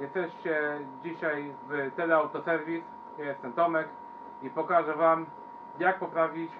Jesteście dzisiaj w Teleautoserwis. Ja jestem Tomek i pokażę Wam jak poprawić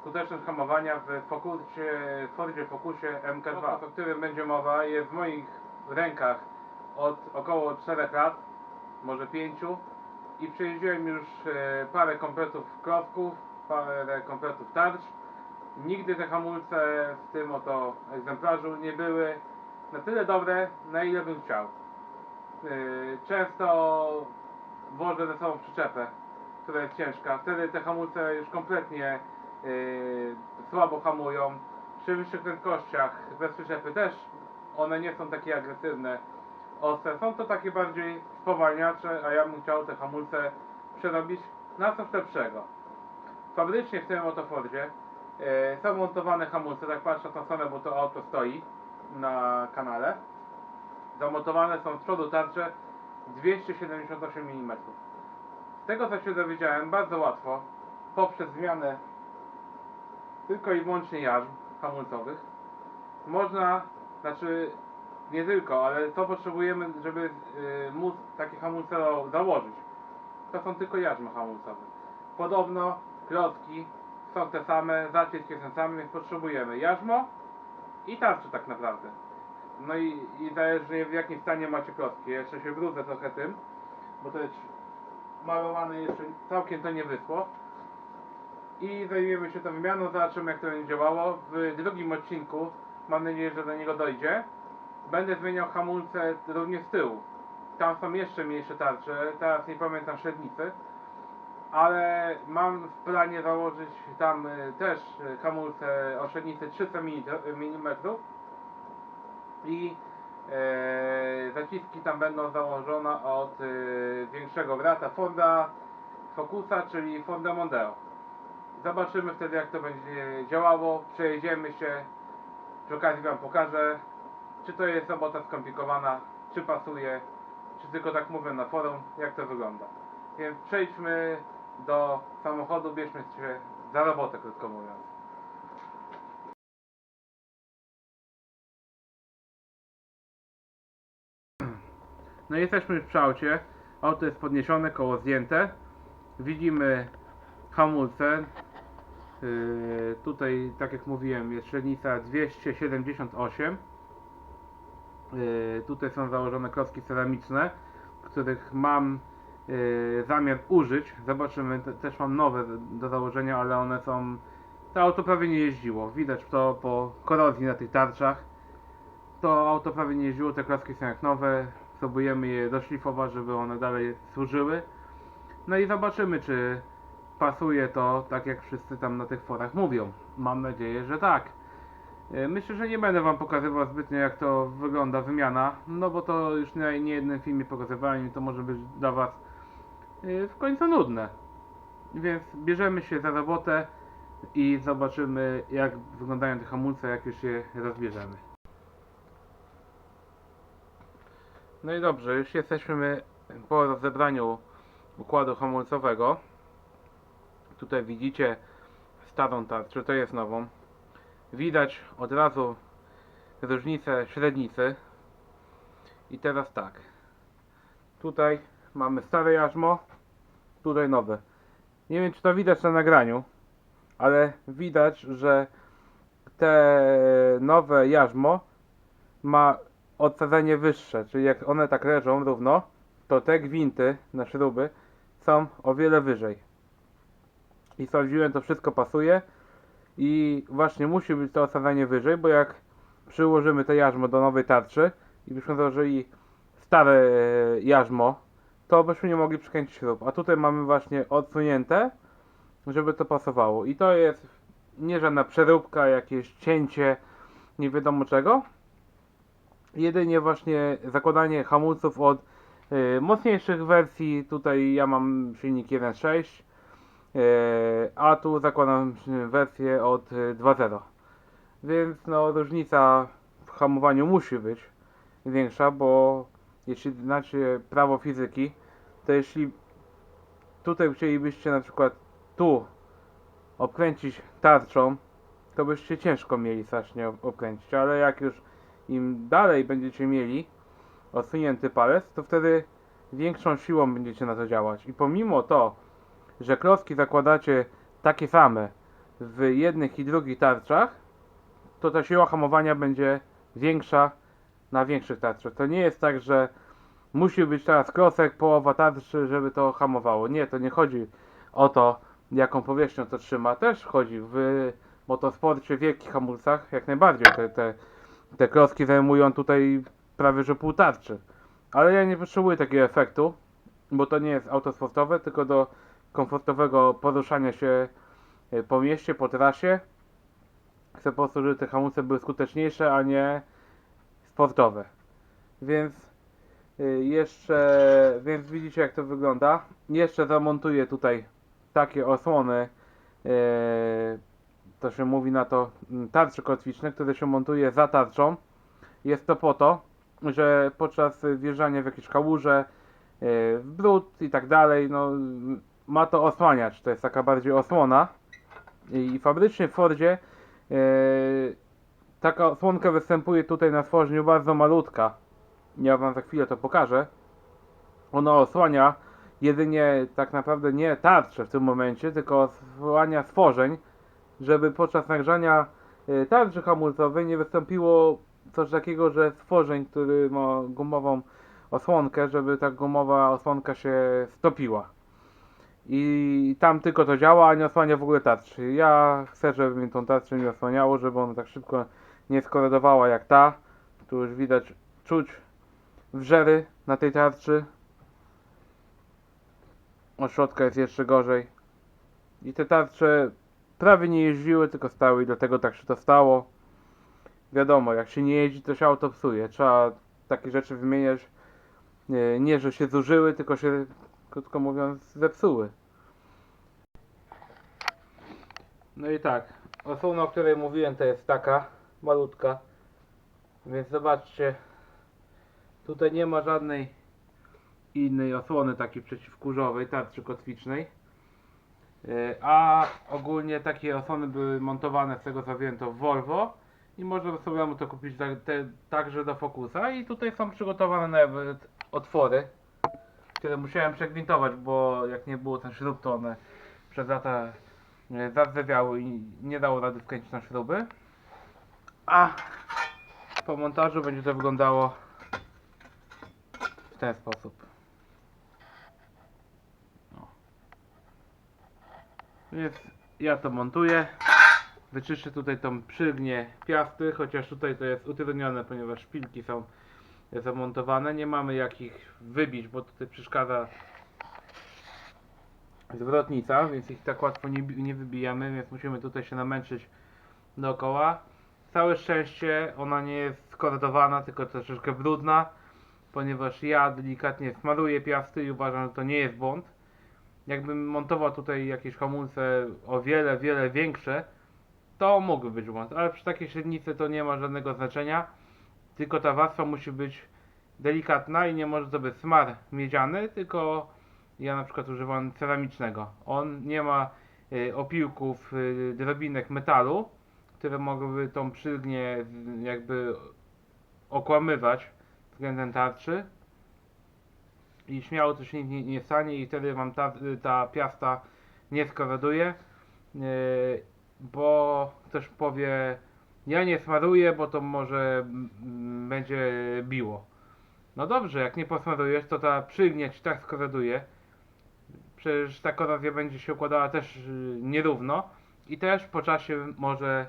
skuteczność hamowania w Focusie, Fordzie Focusie MK2. O którym będzie mowa jest w moich rękach od około 4 lat, może 5 i przejeździłem już e, parę kompletów klocków, parę kompletów tarcz. Nigdy te hamulce w tym oto egzemplarzu nie były na tyle dobre, na ile bym chciał. Yy, Często wożę ze sobą przyczepę, która jest ciężka. Wtedy te hamulce już kompletnie yy, słabo hamują. Przy wyższych prędkościach bez przyczepy też one nie są takie agresywne, ostre. Są to takie bardziej spowalniacze, a ja bym chciał te hamulce przerobić na coś lepszego. Fabrycznie w tym oto Fordzie yy, są montowane hamulce, tak patrzę na stronę, bo to auto stoi na kanale. Zamontowane są z przodu tarcze 278 mm. Z tego co się dowiedziałem bardzo łatwo, poprzez zmianę tylko i wyłącznie jarzm hamulcowych, można, znaczy nie tylko, ale co potrzebujemy, żeby y, móc takie hamulce założyć. To są tylko jarzmy hamulcowe. Podobno klocki są te same, zacisk jest ten sam, więc potrzebujemy jarzmo i tarczę tak naprawdę. No i, i zależnie w jakim stanie macie klocki. Jeszcze się brudzę trochę tym, bo to jest malowane jeszcze całkiem to nie wyschło. I zajmiemy się tą wymianą, zobaczymy jak to będzie działało. W drugim odcinku, mam nadzieję, że do niego dojdzie, będę zmieniał hamulce również z tyłu. Tam są jeszcze mniejsze tarcze, teraz nie pamiętam średnicy. Ale mam w planie założyć tam y, też y, hamulce o średnicy 300 mm i e, zaciski tam będą założone od e, większego brata Forda Focusa, czyli Forda Mondeo. Zobaczymy wtedy jak to będzie działało, przejedziemy się, przy okazji Wam pokażę, czy to jest robota skomplikowana, czy pasuje, czy tylko tak mówię na forum, jak to wygląda. Więc przejdźmy do samochodu, bierzmy się za robotę, krótko mówiąc. No jesteśmy już przy. Auto jest podniesione, koło zdjęte. Widzimy hamulce. Yy, tutaj, tak jak mówiłem, jest średnica 278. Yy, tutaj są założone klocki ceramiczne, których mam yy, zamiar użyć. Zobaczymy, te, też mam nowe do założenia, ale one są. To auto prawie nie jeździło. Widać to po korozji na tych tarczach. To auto prawie nie jeździło, te klocki są jak nowe. Spróbujemy je doszlifować, żeby one dalej służyły. No i zobaczymy, czy pasuje to tak, jak wszyscy tam na tych forach mówią. Mam nadzieję, że tak. E, Myślę, że nie będę Wam pokazywał zbytnio, jak to wygląda wymiana, no bo to już na nie jednym filmie pokazywałem i to może być dla Was e, w końcu nudne. Więc bierzemy się za robotę i zobaczymy, jak wyglądają te hamulce, jak już je rozbierzemy. No i dobrze, już jesteśmy po rozebraniu układu hamulcowego. Tutaj widzicie starą tarczę, to jest nową. Widać od razu różnicę średnicy. I teraz tak. Tutaj mamy stare jarzmo, tutaj nowe. Nie wiem czy to widać na nagraniu, ale widać, że te nowe jarzmo ma odsadzenie wyższe, czyli jak one tak leżą równo, to te gwinty na śruby są o wiele wyżej. I sprawdziłem, to wszystko pasuje i właśnie musi być to osadzenie wyżej, bo jak przyłożymy te jarzmo do nowej tarczy i byśmy założyli stare e, jarzmo, to byśmy nie mogli przykręcić śrub. A tutaj mamy właśnie odsunięte, żeby to pasowało. I to jest nie żadna przeróbka, jakieś cięcie, nie wiadomo czego, jedynie właśnie zakładanie hamulców od y, mocniejszych wersji. Tutaj ja mam silnik 1.6, y, a tu zakładam y, wersję od y, 2.0. Więc no różnica w hamowaniu musi być większa, bo jeśli znacie prawo fizyki, to jeśli tutaj chcielibyście na przykład tu obkręcić tarczą, to byście ciężko mieli strasznie ob- obkręcić, ale jak już im dalej będziecie mieli odsunięty palec, to wtedy większą siłą będziecie na to działać. I pomimo to, że klocki zakładacie takie same w jednych i drugich tarczach, to ta siła hamowania będzie większa na większych tarczach. To nie jest tak, że musi być teraz klocek, połowa tarczy, żeby to hamowało. Nie, to nie chodzi o to, jaką powierzchnią to trzyma. Też chodzi w motosporcie, w wielkich hamulcach, jak najbardziej. Te, te, te klocki zajmują tutaj prawie że pół tarczy. Ale ja nie potrzebuję takiego efektu, bo to nie jest auto sportowe, tylko do komfortowego poruszania się e, po mieście, po trasie. Chcę po prostu, żeby te hamulce były skuteczniejsze, a nie sportowe. Więc y, jeszcze, więc widzicie jak to wygląda. Jeszcze zamontuję tutaj takie osłony, yy, to się mówi na to mm, tarcze kotwiczne, które się montuje za tarczą. Jest to po to, że podczas wjeżdżania w jakieś kałuże, yy, w brud i tak dalej, no m, ma to osłaniać. To jest taka bardziej osłona. I fabrycznie w Fordzie yy, taka osłonka występuje tutaj na stworzeniu bardzo malutka. Ja wam za chwilę to pokażę. Ona osłania jedynie tak naprawdę nie tarczę w tym momencie, tylko osłania stworzeń, żeby podczas nagrzania y, tarczy hamulcowej nie wystąpiło coś takiego, że stworzeń, który ma gumową osłonkę, żeby ta gumowa osłonka się stopiła. I tam tylko to działa, a nie osłania w ogóle tarczy. Ja chcę, żeby mi tą tarczę nie osłaniało, żeby ona tak szybko nie skorodowała jak ta. Tu już widać, czuć wrzery na tej tarczy. Od środka jest jeszcze gorzej. I te tarcze prawie nie jeździły, tylko stały i dlatego tak się to stało. Wiadomo, jak się nie jeździ, to się auto psuje. Trzeba takie rzeczy wymieniać. Nie, nie że się zużyły, tylko się, krótko mówiąc, zepsuły. No i tak, osłona, o której mówiłem, to jest taka, malutka. Więc zobaczcie, tutaj nie ma żadnej innej osłony takiej przeciwkurzowej, tarczy kotwicznej. E, A ogólnie takie osłony były montowane z tego co wiem to w Volvo i można sobie mu to kupić tak, te, także do Focusa i tutaj są przygotowane nawet otwory, które musiałem przegwintować, bo jak nie było ten śrub to one przez lata e, zardzewiały i nie dało rady wkręcić na śruby. A po montażu będzie to wyglądało w ten sposób. Więc ja to montuję. Wyczyszczę tutaj tą przygnię piasty, chociaż tutaj to jest utrudnione, ponieważ szpilki są zamontowane. Nie mamy jak ich wybić, bo tutaj przeszkadza zwrotnica, więc ich tak łatwo nie, nie wybijamy, więc musimy tutaj się namęczyć dookoła. Całe szczęście ona nie jest skorodowana, tylko troszeczkę brudna, ponieważ ja delikatnie smaruję piasty i uważam, że to nie jest błąd. Jakbym montował tutaj jakieś hamulce o wiele, wiele większe, to mógłby być błąd, ale przy takiej średnicy to nie ma żadnego znaczenia, tylko ta warstwa musi być delikatna i nie może to być smar miedziany, tylko ja na przykład używam ceramicznego. On nie ma y, opiłków, y, drobinek metalu, które mogłyby tą przylgnię jakby okłamywać względem tarczy i śmiało to się nie, nie stanie i wtedy wam ta, ta piasta nie skoroduje yy, bo ktoś powie ja nie smaruję, bo to może będzie biło no dobrze, jak nie posmarujesz to ta przylgnia ci tak skoroduje przecież ta korozja będzie się układała też yy, nierówno i też po czasie może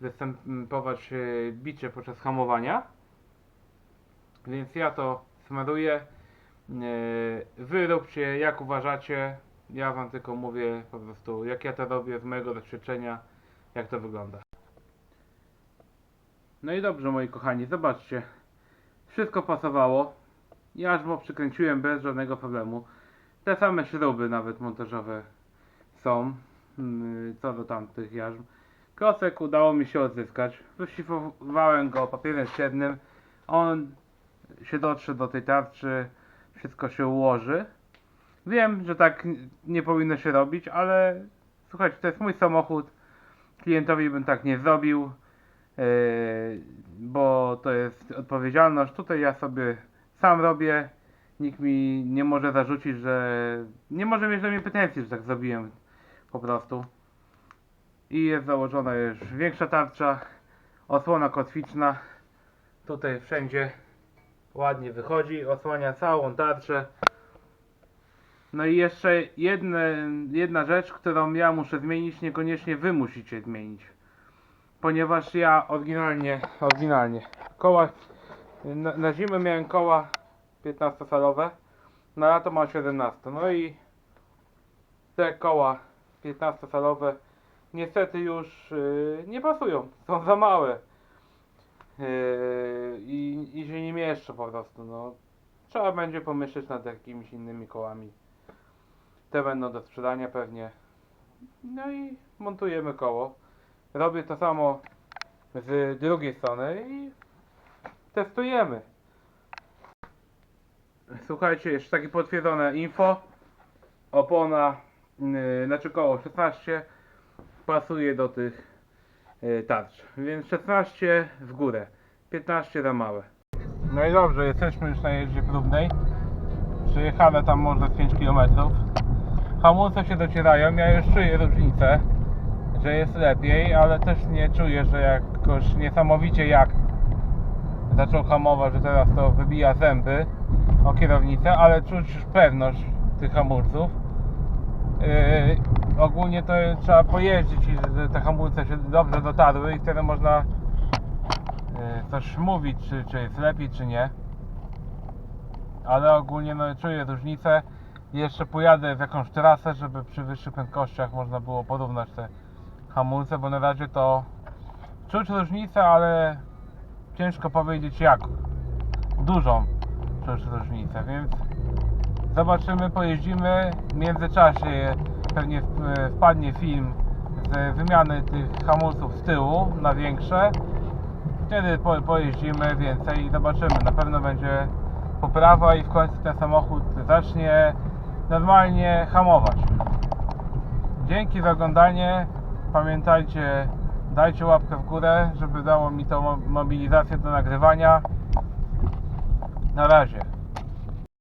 występować e, bicie podczas hamowania. Więc ja to smaruję. E, Wy róbcie jak uważacie. Ja wam tylko mówię po prostu jak ja to robię z mojego doświadczenia, jak to wygląda. No i dobrze moi kochani, zobaczcie. Wszystko pasowało. Jarzmo przykręciłem bez żadnego problemu. Te same śruby nawet montażowe są. mm, Co do tamtych jarzm. Klocek udało mi się odzyskać. Wyszlifowałem go papierem ściernym. On się dotrze do tej tarczy. Wszystko się ułoży. Wiem, że tak nie powinno się robić, ale słuchajcie, to jest mój samochód. Klientowi bym tak nie zrobił, yy, bo to jest odpowiedzialność. Tutaj ja sobie sam robię. Nikt mi nie może zarzucić, że nie może mieć do mnie pretensji, że tak zrobiłem po prostu. I jest założona już większa tarcza, osłona kotwiczna. Tutaj wszędzie ładnie wychodzi, osłania całą tarczę. No i jeszcze jedne, jedna rzecz, którą ja muszę zmienić, niekoniecznie wy musicie zmienić. Ponieważ ja oryginalnie, oryginalnie, koła, na, na zimę miałem koła 15-salowe, na lato mam 17. No i te koła 15-salowe niestety już yy, nie pasują, są za małe. Yy, i, I się nie mieszczą po prostu, no. Trzeba będzie pomyśleć nad jakimiś innymi kołami. Te będą do sprzedania pewnie. No i montujemy koło. Robię to samo z drugiej strony i testujemy. Słuchajcie, jeszcze takie potwierdzone info. Opona, yy, znaczy koło 16 pasuje do tych tarcz. Więc 16 w górę, 15 za małe. No i dobrze, jesteśmy już na jeździe próbnej. Przejechane tam może z 5 km. Hamulce się docierają, ja już czuję różnicę, że jest lepiej, ale też nie czuję, że jakoś niesamowicie jak zaczął hamować, że teraz to wybija zęby o kierownicę, ale czuć już pewność tych hamulców. Yy, ogólnie to trzeba pojeździć i te hamulce się dobrze dotarły i wtedy można yy, coś mówić, czy, czy jest lepiej, czy nie. Ale ogólnie no, czuję różnicę. Jeszcze pojadę w jakąś trasę, żeby przy wyższych prędkościach można było porównać te hamulce, bo na razie to czuć różnicę, ale ciężko powiedzieć jak. Dużą czuć różnicę, więc zobaczymy, pojeździmy. W międzyczasie pewnie wpadnie film z wymiany tych hamulców z tyłu na większe. Wtedy po, pojeździmy więcej i zobaczymy. Na pewno będzie poprawa i w końcu ten samochód zacznie normalnie hamować. Dzięki za oglądanie. Pamiętajcie, dajcie łapkę w górę, żeby dało mi to mo- mobilizację do nagrywania. Na razie.